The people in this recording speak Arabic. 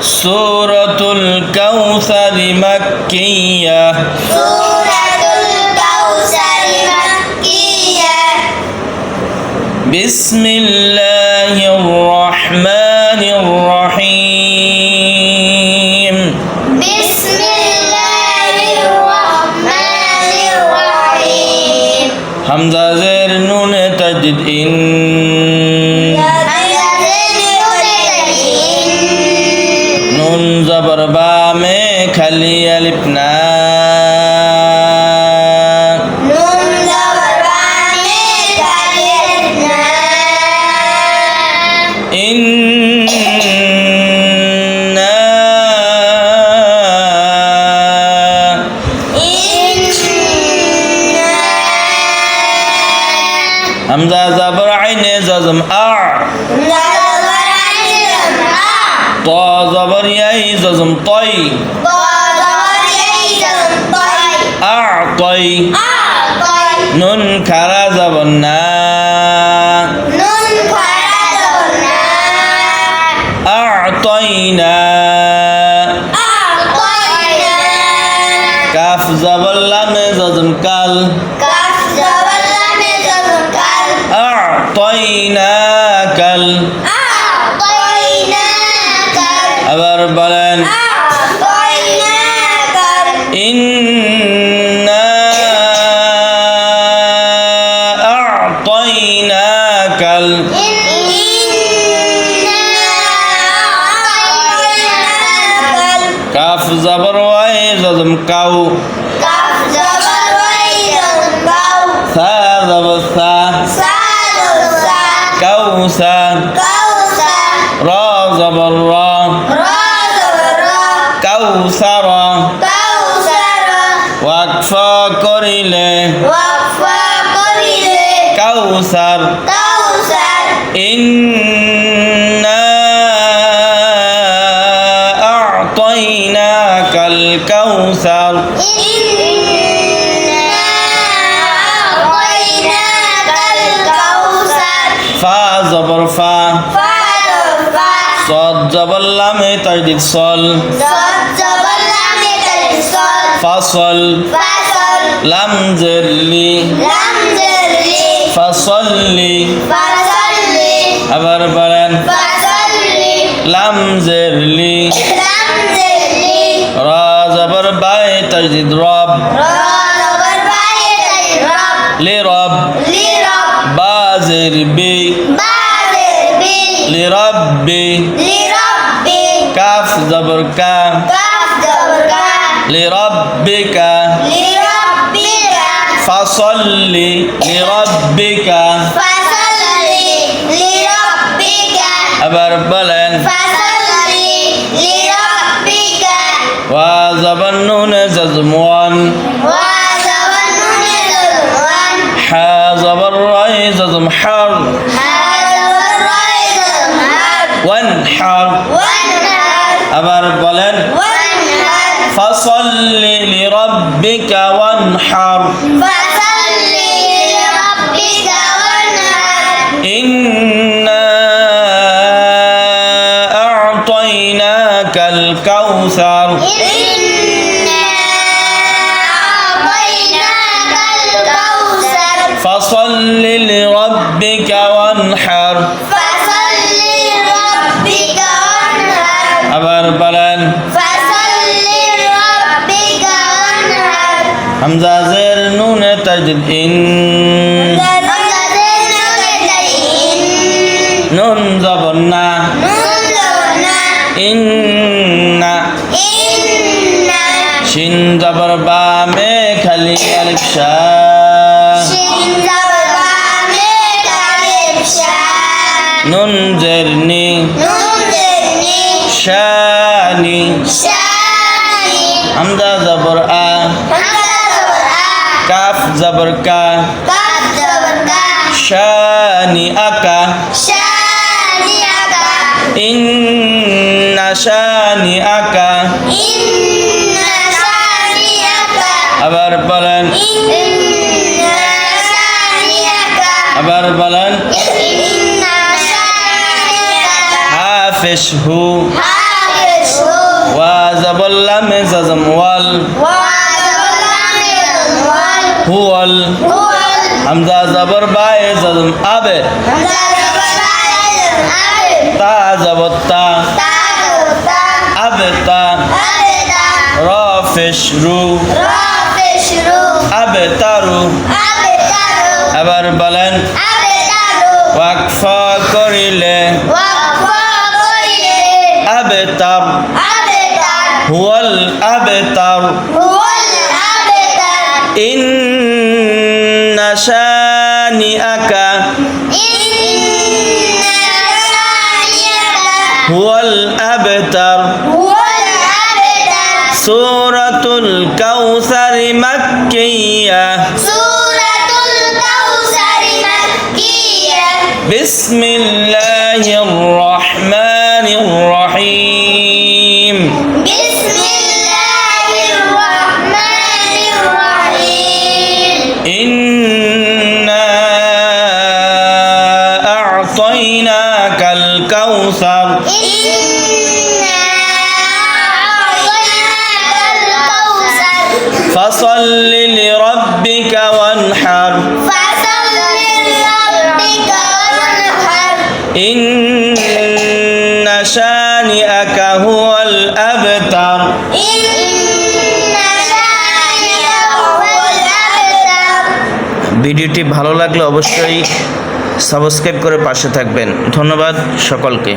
سورة الكوثر مكية. سورة الكوثر مكية بسم الله الرحمن الرحيم. بسم الله الرحمن الرحيم حمزة زير نون تجد إن হামজা জবর আইনে জজম আ। ত জবর ইয়াই জজম তই। আ তই। নুন খারা জবর না। আ'তাইনা কাফ জবর লামে জজম কাল। আ'তাইনা কাল আবার বলেন ইন্না আ'তাইনাকাল কাফ জবর ওয়াই জজম কাউ কাউসা র জবর র কাউসারা ওয়াকফ করিলে কাউসার إنا أعطيناك الكوثر فا জবর ফা। সদ জবর লামে তাজদিদ সল। ফসল। লাম জেরলি। ফসলি আবার বলেন, লাম জেরলি। রা বাই তাজদিদ রব। লি রব। বাজের لربي. لربي. كاف زبر كام كاف زبر كام لربك. لربك. فصلي لربك. فصلي لربك. أبر بلن. فصلي لربك. وزبنون ززمون وزبنون ززمون حا زبر ززم حر আবার বলেন ফাসাল্লি লি রব্বিকা ওয়ানহার إنا أعطيناك الكوثر فصل لربك وانحر আবার বলেন হামজা জের নুনে তাজদিদ ইন। নুন জবর না। ইন্না শিন জবর বা মে খালি আলিফ শাহ নুন জের নি জবর কা শানি আকা ইন্না শানি আকা আবার বলেন আবার বলেন হাফেশ হু ওয়া জাবাল্লামে জাজম ওয়াল ওয়া وال হুয়াল هو হামজা জবর বায়ে জজম আবে তা জবত্তা আবে তা র ফেশ রু আবে তারু এবার বলেন ওয়াকফা করিলে আবে هو الأبتر هو الأبتر سورة الكوثر مكية. بسم الله الرحمن الرحيم. بسم الله الرحمن الرحيم. إنا أعطيناك الكوثر. فصل لربك وانحر فصل لربك وانحر إن شانئك هو الأبتر إن شانئك هو الأبتر ভিডিওটি ভালো লাগলে অবশ্যই সাবস্ক্রাইব করে পাশে থাকবেন ধন্যবাদ সকলকে